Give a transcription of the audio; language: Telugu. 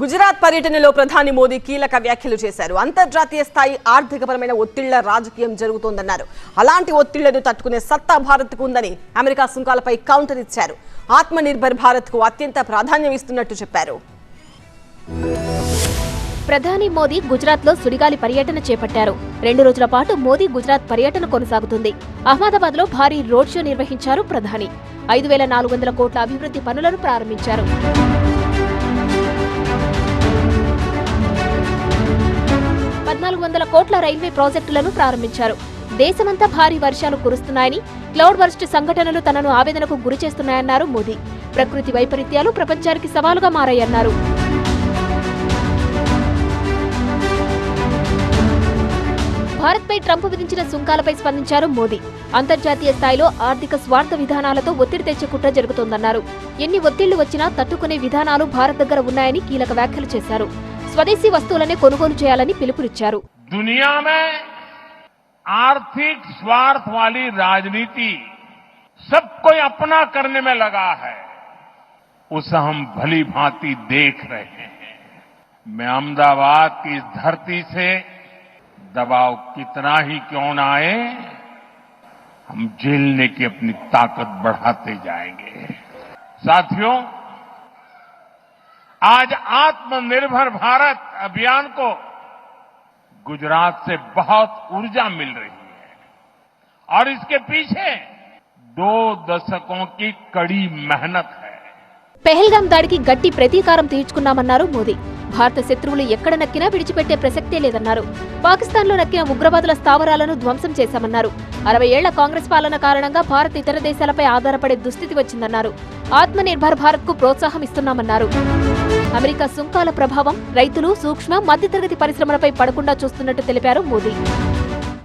గుజరాత్ పర్యటనలో ప్రధాని మోదీ కీలక వ్యాఖ్యలు చేశారు. అంతర్జాతీయ స్థాయి ఆర్థికపరమైన ఒత్తిళ్ళ రాజకీయం జరుగుతోందన్నారు. అలాంటి ఒత్తిళ్ళను తట్టుకునే సత్తా భారత్కు ఉందని అమెరికా సుంకాలపై కౌంటర్ ఇచ్చారు. ఆత్మ నిర్భర్ భారత్కు అత్యంత ప్రాధాన్యం ఇస్తున్నట్టు చెప్పారు. ప్రధాని మోదీ గుజరాత్లో సుడిగాలి పర్యటన చేపట్టారు. రెండు రోజుల పాటు మోదీ గుజరాత్ పర్యటన కొనసాగుతుంది. అహ్మదాబాద్లో భారీ రోడ్ షో నిర్వహించారు ప్రధాని. ఐదు వేల నాలుగు వందల కోట్ల అభివృద్ధి పనులను ప్రారంభించారు. వందల కోట్ల రైల్వే ప్రాజెక్టులను ప్రారంభించారు. దేశమంతా భారీ వర్షాలు కురుస్తున్నాయని క్లౌడ్ వర్స్ట్ సంఘటనలు తనను ఆవేదనకు గురి చేస్తున్నాయన్నారు మోదీ. ప్రకృతి వైపరీత్యాలు ప్రపంచానికి సవాలుగా మారాయన్నారు. భారత్పై ట్రంప్ విధించిన సుంకాలపై స్పందించారు మోదీ. అంతర్జాతీయ స్థాయిలో ఆర్థిక స్వార్థ విధానాలతో ఒత్తిడి తెచ్చే కుట్ర జరుగుతోందన్నారు. ఎన్ని ఒత్తిళ్ళు వచ్చినా తట్టుకునే విధానాలు భారత్ దగ్గర ఉన్నాయని కీలక వ్యాఖ్యలు చేశారు. స్వదేశీ వస్తువులనే కొనుగోలు చేయాలని పిలుపునిచ్చారు. दुनिया में आर्थिक स्वार्थ वाली राजनीति सब कोई अपना करने में लगा है, उसे हम भली भांति देख रहे हैं। मैं अहमदाबाद की इस धरती से दबाव कितना ही क्यों न आए, हम झेलने की अपनी ताकत बढ़ाते जाएँगे। साथियों, आज आत्मनिर्भर भारत अभियान को गुजरात से बहुत ऊर्जा मिल रही है। और इसके पीछे दो दशकों की कड़ी मेहनत है। పెహల్గాం దాడికి గట్టి ప్రతీకారం తీర్చుకున్నామన్నారు మోదీ. భారత శత్రువులు ఎక్కడ నక్కినా విడిచిపెట్టే ప్రసక్తే లేదన్నారు. పాకిస్తాన్లో నక్కిన ఉగ్రవాదుల స్థావరాలను ధ్వంసం చేశామన్నారు. అరవై ఏళ్ళ కాంగ్రెస్ పాలన కారణంగా భారత్ ఇతర దేశాలపై ఆధారపడే దుస్థితి వచ్చిందన్నారు. ఆత్మనిర్భర్ భారత్కు ప్రోత్సాహం ఇస్తున్నామన్నారు. అమెరికా సుంకాల ప్రభావం రైతులు సూక్ష్మ మధ్యతరగతి పరిశ్రమలపై పడకుండా చూస్తున్నట్టు తెలిపారు మోదీ.